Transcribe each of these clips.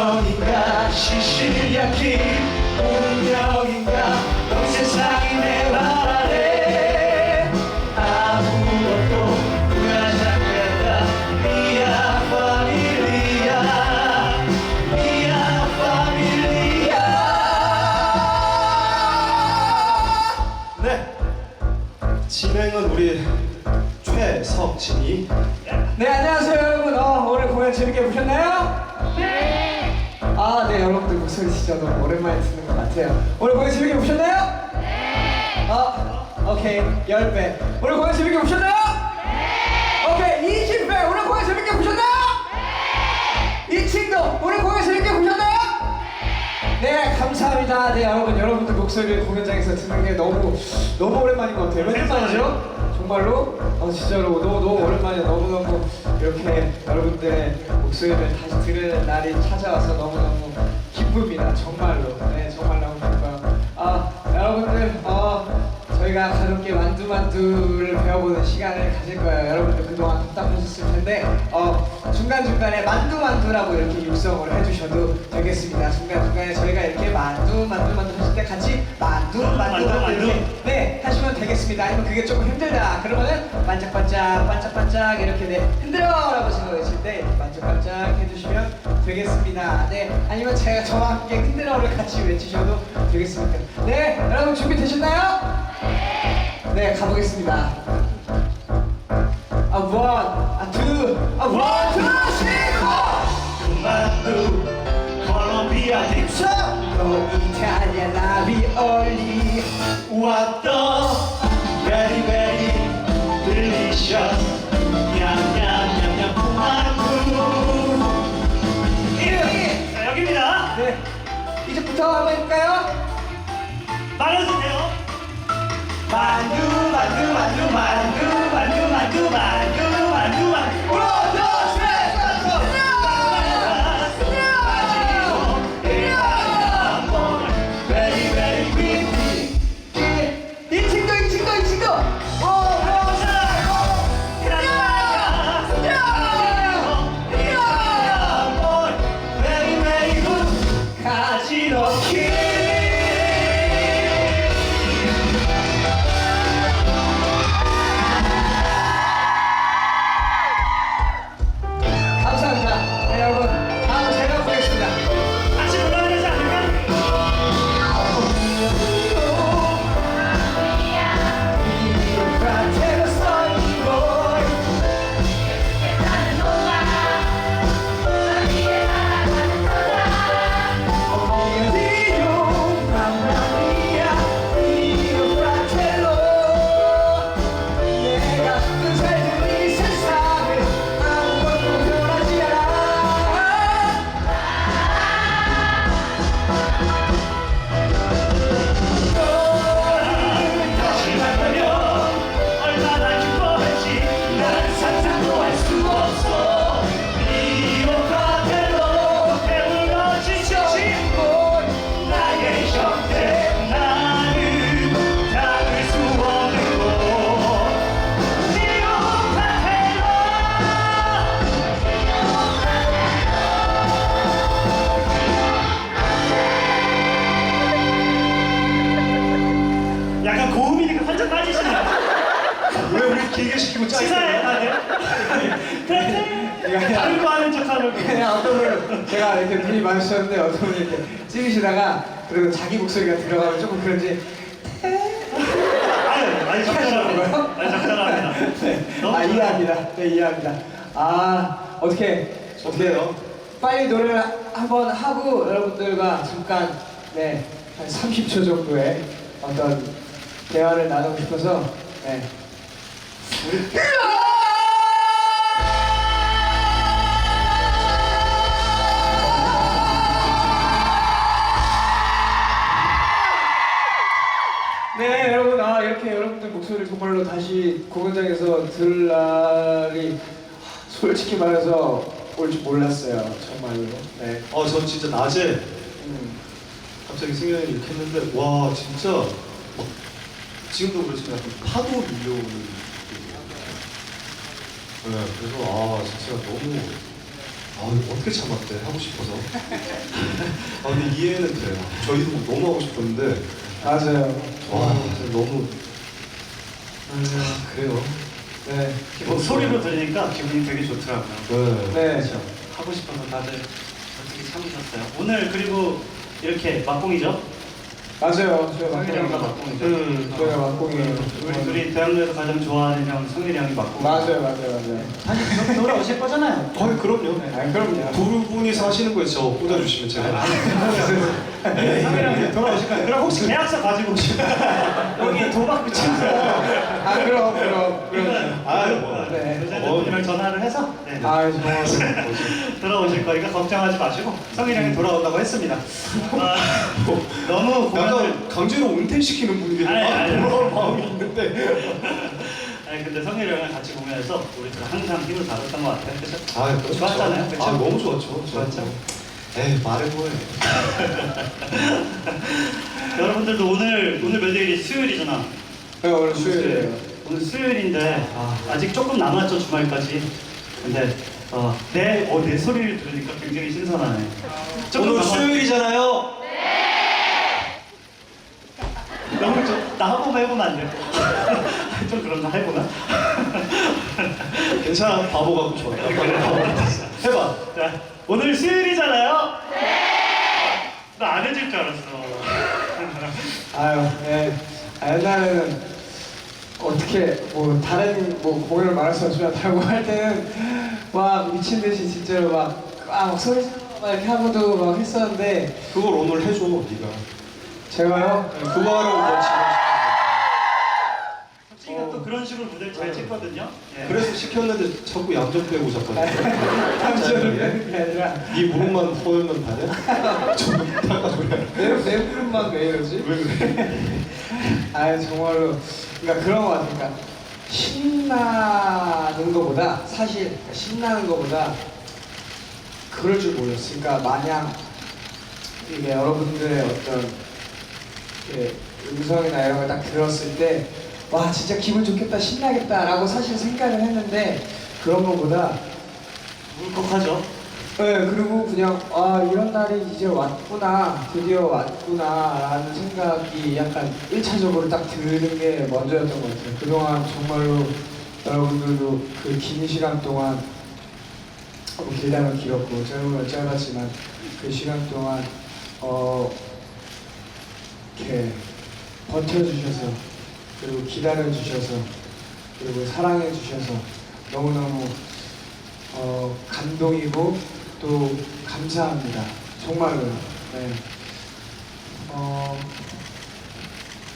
운명인가? 시시약히 운명인가? 온 세상이 내 말 아래 아무것도 누가 잡겠다. 미야 파밀리아 미야 파밀리아 네. 진행은 우리 최석진이. 네 안녕하세요 여러분. 어, 오늘 공연 재밌게 보셨나요? 네. 아네 여러분들 목소리 진짜 너무 오랜만에 듣는 것 같아요. 오늘 공연 재밌게 보셨나요? 네. 어 오케이 10배. 오늘 공연 재밌게 보셨나요? 네. 오케이 20배. 오늘 공연 재밌게 보셨나요? 네. 이 친구 오늘 공연 재밌게 보셨나요? 네 감사합니다. 네 여러분 여러분들 목소리를 공연장에서 듣는 게 너무 너무 오랜만인 것 같아요. 몇 만이죠? 정말로? 어 진짜로 너무 너무 오랜만에 너무 너무 이렇게 여러분들의 목소리를 다시 들으는 날이 찾아와서 너무 너무 기쁩니다. 정말로 네 정말 너무 기뻐요. 아 여러분들 어 저희가 가볍게 만두만두를 배워보는 시간을 가질 거예요. 여러분들 그동안 답답하셨을 텐데 어 중간 중간에 만두만두라고 이렇게 육성을 해주셔도 되겠습니다. 중간 중간에 저희가 이렇게 만두 만두 만두 하실 때 같이 만두 만두 만두 만두, 이렇게. 네 하시면 되겠습니다. 아니면 그게 조금 힘들다 그러면은 반짝반짝 반짝반짝 이렇게 네 흔들어 라고 제가 외칠 때 반짝반짝 해주시면 되겠습니다. 네 아니면 제가 저와 함께 흔들어를 같이 외치셔도 되겠습니다. 네 여러분 준비되셨나요? 네 가보겠습니다. 아 원, 아 투, 아 원, 투, 쓰리, 포. 만두 콜롬비아 딥스 또 이탈리아 라비올리. 왔던 베리 베리 딜리셔스 부터 한번 해볼까요? 말해주세요 만두 만두 만두 만두 만두 만두 만두 시사해 아, 네. 그래 다른 거 하는 척하는 거 그냥 어떤 분은 제가 이렇게 눈이 마주쳤는데 어떤 분이 이렇게 찍으시다가 그리고 자기 목소리가 들어가면 조금 그런지 아유, 많이 적절합니다. 많이 적절합니다. 너무 아 좋아요. 이해합니다. 네 이해합니다. 아 어떻게 어떻게 좋네요. 빨리 노래를 한번 하고 여러분들과 잠깐 네한 30초 정도의 어떤 대화를 나누고 싶어서 네. 네 여러분 아 이렇게 여러분들 목소리를 정말로 다시 공연장에서 들을 날이 솔직히 말해서 올 줄 몰랐어요 정말로 네 어, 전 진짜 낮에 음. 갑자기 승현이 이렇게 했는데 와 진짜 막 지금도 그렇지만 약간 파도 밀려오는. 네, 그래서 아 진짜 너무 아 어떻게 참았대 하고 싶어서 아 근데 이해는 돼요 저희도 너무 하고 싶었는데 맞아요 와 진짜 너무 아, 그래요 네뭐 소리로 들으니까 기분이 되게 좋더라고요. 네, 네. 그렇죠. 하고 싶어서 다들 어떻게 참으셨어요? 오늘 그리고 이렇게 막공이죠? 맞아요. 저희 성일이 형과 막공이. 음. 저희가 막공이에요. 우리 둘이 대학로에서 가장 좋아하는 형 성일이 형이 막공. 맞아요, 맞아요, 맞아요. 다시 도- 돌아오실 거잖아요. 거의 그럼요. 아, 그럼요. 두 분이서 하시는 거에 저 꽂아주시면 제가. 성일이 형이 돌아오실 거예요. 그럼 혹시 계약서 가지고 오시면 여기 도박 붙이면서 아, 그럼, 그럼, 그럼. 아유, 뭐. 네. 여자분이랑 전화를 해서 네. 아, 정말. 돌아오실 거니까 걱정하지 마시고 성일이 형이 돌아온다고 했습니다. 아, 너무 공연을 약간 강제로 은퇴시키는 분들이 아니, 아니, 아니. 그런 마음이 있는데. 아니 근데 성일이 형이랑 같이 공연해서 우리 둘 항상 힘을 받았던 것 같아요. 그죠? 아, 그렇죠. 좋았잖아요, 그쵸? 아, 너무 좋았죠. 좋았죠? 에이, 말해 뭐해. 여러분들도 오늘 오늘 몇일이 수요일이잖아. 네, 오늘 수요일이에요. 오늘 수요일인데 아. 아직 조금 남았죠 주말까지. 근데 어, 내, 어, 내 소리를 들으니까 굉장히 신선하네. 조금 오늘 남았- 수요일이잖아요. 너무 좀, 나한 번만 해보면 안 돼? 좀 그런가 해보나? 괜찮아, 바보 같고 좋아. 해봐. 자, 오늘 수요일이잖아요? 네! 나안 해줄 줄 알았어. 아유, 네. 아, 옛날에는 어떻게 뭐 다른 뭐 공연을 말할 수 없지만 다고 할 때는 막 미친 듯이 진짜로 막, 아, 막 소리 지르고 막 이렇게 하고도 막 했었는데 그걸 오늘 해줘, 네가. 제가요 그거 하러 너 지금. 혁진이가 또 그런 식으로 무대를 잘 찍거든요. 예. 그래서 시켰는데 자꾸 양접 빼고 오셨거든. 감정을 내는 게 아니라 네 무릎만 허우면 다냐? 좀 닦아줘야. 내, 내 무릎만 왜 이러지? 왜 그래? 아 정말로 그러니까 그런 거 같아. 그러니까 신나는 거보다 사실 그러니까 신나는 거보다 그럴 줄 몰랐어. 그러니까 마냥 이게 여러분들의 어떤 이렇게 음성이나 이런 걸 딱 들었을 때 와 진짜 기분 좋겠다 신나겠다라고 사실 생각을 했는데 그런 거보다 울컥하죠? 네, 그리고 그냥 아 이런 날이 이제 왔구나 드디어 왔구나라는 생각이 약간 1차적으로 딱 드는 게 먼저였던 것 같아요 그동안 정말로 여러분들도 그 긴 시간 동안 뭐 길다면 길었고 짧으면 짧았지만 그 시간 동안 어 이렇게 버텨주셔서 그리고 기다려주셔서 그리고 사랑해주셔서 너무너무 어, 감동이고 또 감사합니다. 정말로. 네. 어,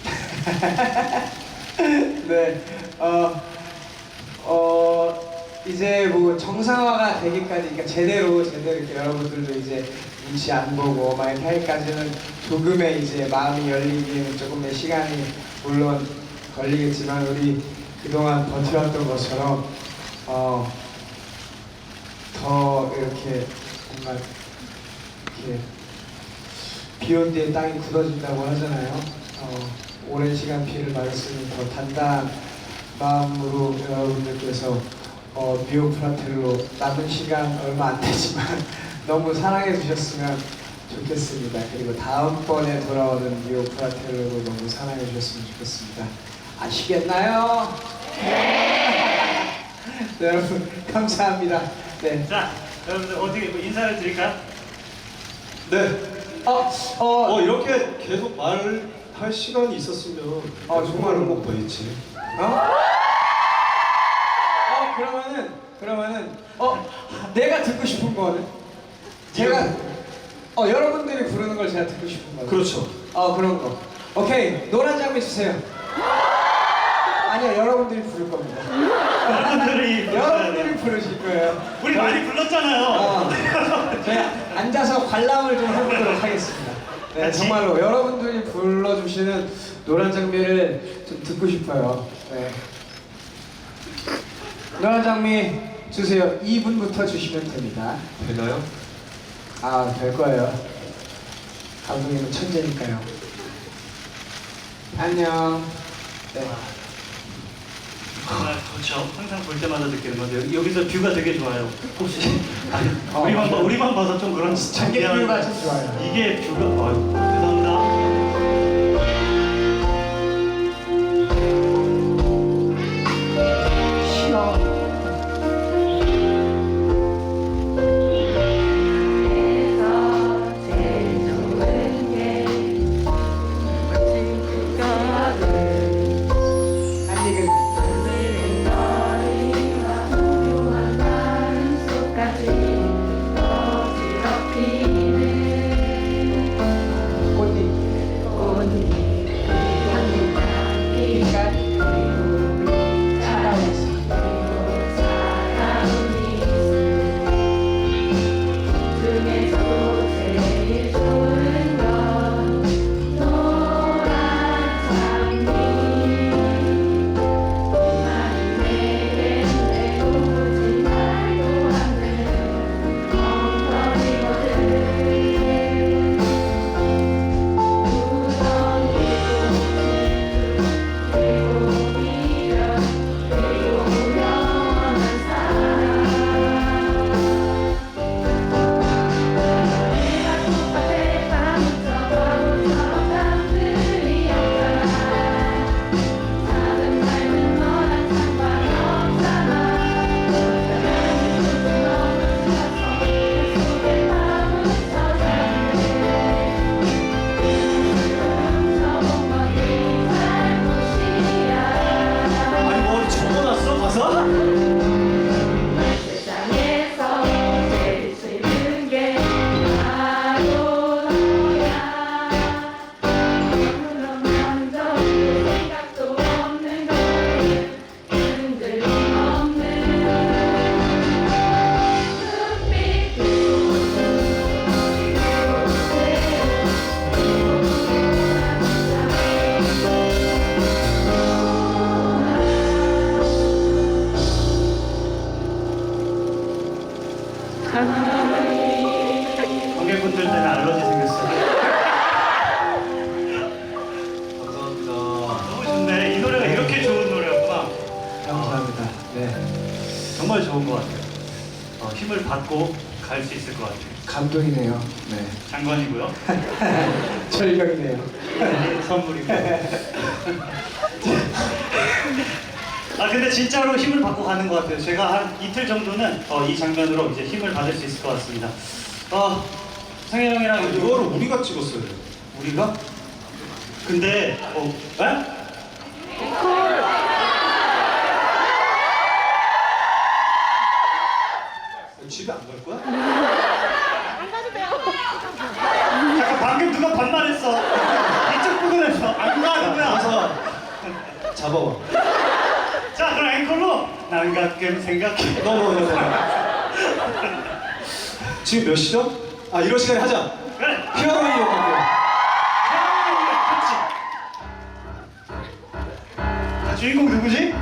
네. 어, 어, 이제 뭐 정상화가 되기까지, 그러니까 제대로, 제대로 이렇게 여러분들도 이제 눈치 안 보고 막 이렇게 하기까지는 조금의 이제 마음이 열리기에는 조금의 시간이 물론 걸리겠지만 우리 그동안 버텨왔던 것처럼 어, 더 이렇게 뭔가 이렇게 비온 뒤에 땅이 굳어진다고 하잖아요. 어, 오랜 시간 비를 맞았으니 더 단단한 마음으로 여러분들께서 어, 미오 프라텔로 남은 시간 얼마 안 되지만 너무 사랑해 주셨으면 좋겠습니다. 그리고 다음번에 돌아오는 미오 프라텔로도 너무 사랑해 주셨으면 좋겠습니다. 아시겠나요? 네, 여러분 감사합니다. 네. 자, 여러분들 어떻게 뭐 인사를 드릴까요? 네. 어, 어, 어 이렇게 계속 말할 시간이 있었으면 어, 정말 한곡 더 있지. 어? 어, 그러면은, 그러면은, 어, 내가 듣고 싶은 거는? 제가, 어, 여러분들이 부르는 걸 제가 듣고 싶은 거. 그렇죠. 어, 그런 거. 오케이, 노란 장미 주세요. 아니요, 여러분들이 부를 겁니다. 여러분들이 여러분들이 부르실 거예요. 우리 많이 불렀잖아요. 어, 제가 앉아서 관람을 좀 해보도록 하겠습니다. 네, 같이? 정말로 여러분들이 불러주시는 노란 장미를 좀 듣고 싶어요. 네. 노란 장미 주세요. 2분부터 주시면 됩니다. 되나요? 아, 될 거예요. 감독님은 천재니까요. 안녕. 네. 정말 좋죠. 항상 볼 때마다 느끼는 건데 여기- 여기서 뷰가 되게 좋아요. 혹시 아니, 어, 우리만 봐-. 우리만 봐서 좀 그런지 참 장기 미안한데 뷰가 참 좋아요. 이게 뷰가 아유 감사합니다. 정말 좋은 것 같아요. 어, 힘을 받고 갈 수 있을 것 같아요. 감동이네요. 네. 장관이고요. 절경이네요. 선물이고. 아 근데 진짜로 힘을 받고 가는 것 같아요. 제가 한 이틀 정도는 어, 이 장면으로 이제 힘을 받을 수 있을 것 같습니다. 어, 상현 형이랑 아, 이거를 우리가 찍었어요. 우리가? 근데 어, 에? 집에 안갈 거야? 잠깐 방금 누가 반말했어. 이쪽 부분에서 안 가는 거야. 가서 잡아와. 자 그럼 앵콜로 난 가끔 생각해. 너너 너. 너. 지금 몇 시죠? 아 이런 시간에 하자. 그래. 피아노 이어 갈게요. 자, 주인공 누구지?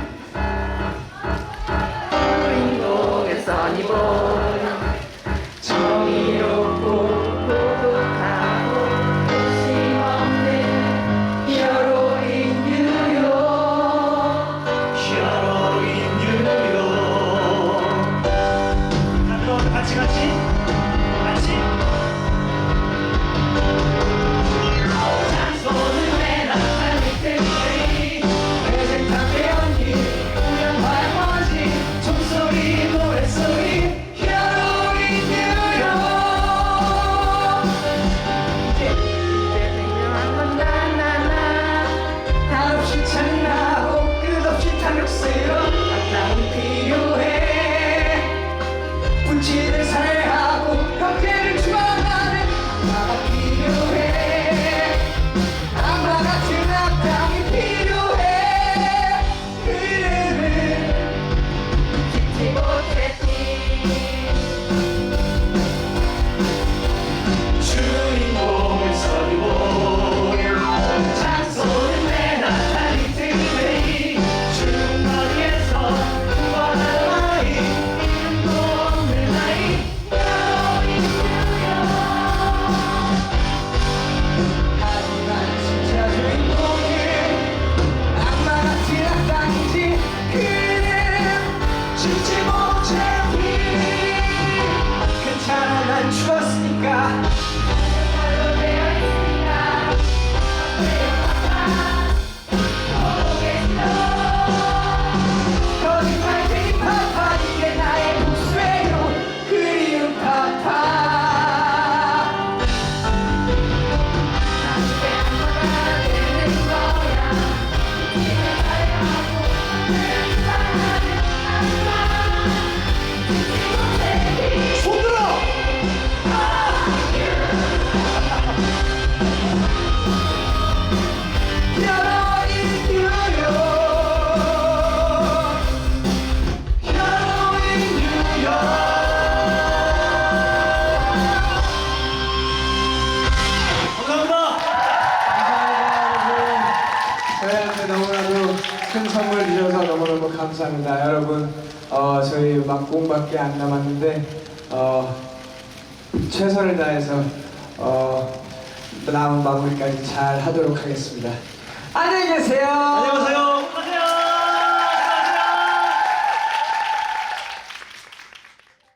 막공밖에 안 남았는데, 어, 최선을 다해서, 어, 남은 마무리까지 잘 하도록 하겠습니다. 안녕히 계세요. 안녕하세요.